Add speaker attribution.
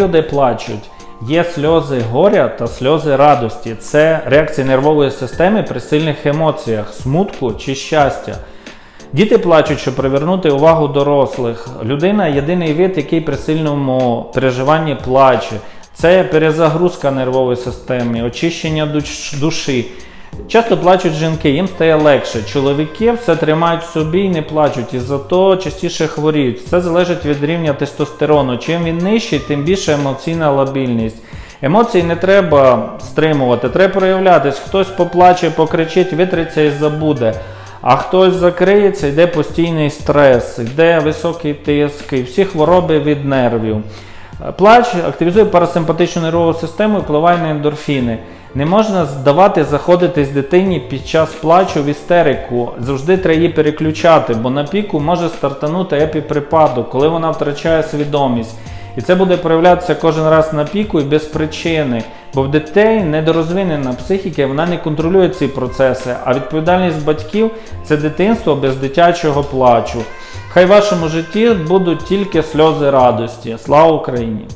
Speaker 1: Люди плачуть. Є сльози горя та сльози радості. Це реакція нервової системи при сильних емоціях, смутку чи щастя. Діти плачуть, щоб привернути увагу дорослих. Людина єдиний вид, який при сильному переживанні плаче. Це перезагрузка нервової системи, очищення душ- душі. Часто плачуть жінки, їм стає легше. Чоловіки все тримають в собі і не плачуть, і зато частіше хворіють. Це залежить від рівня тестостерону. Чим він нижчий, тим більше емоційна лабільність. Емоції не треба стримувати, треба проявлятись. Хтось поплаче, покричить, витриться і забуде. А хтось закриється, йде постійний стрес, йде високий тиск, і всі хвороби від нервів. Плач активізує парасимпатичну нервову систему і впливає на ендорфіни. Не можна здавати заходитись дитині під час плачу в істерику. Завжди треба її переключати, бо на піку може стартанути епіприпадок, коли вона втрачає свідомість. І це буде проявлятися кожен раз на піку і без причини. Бо в дітей недорозвинена психіка, вона не контролює ці процеси. А відповідальність батьків це дитинство без дитячого плачу. Хай в вашому житті будуть тільки сльози радості. Слава Україні!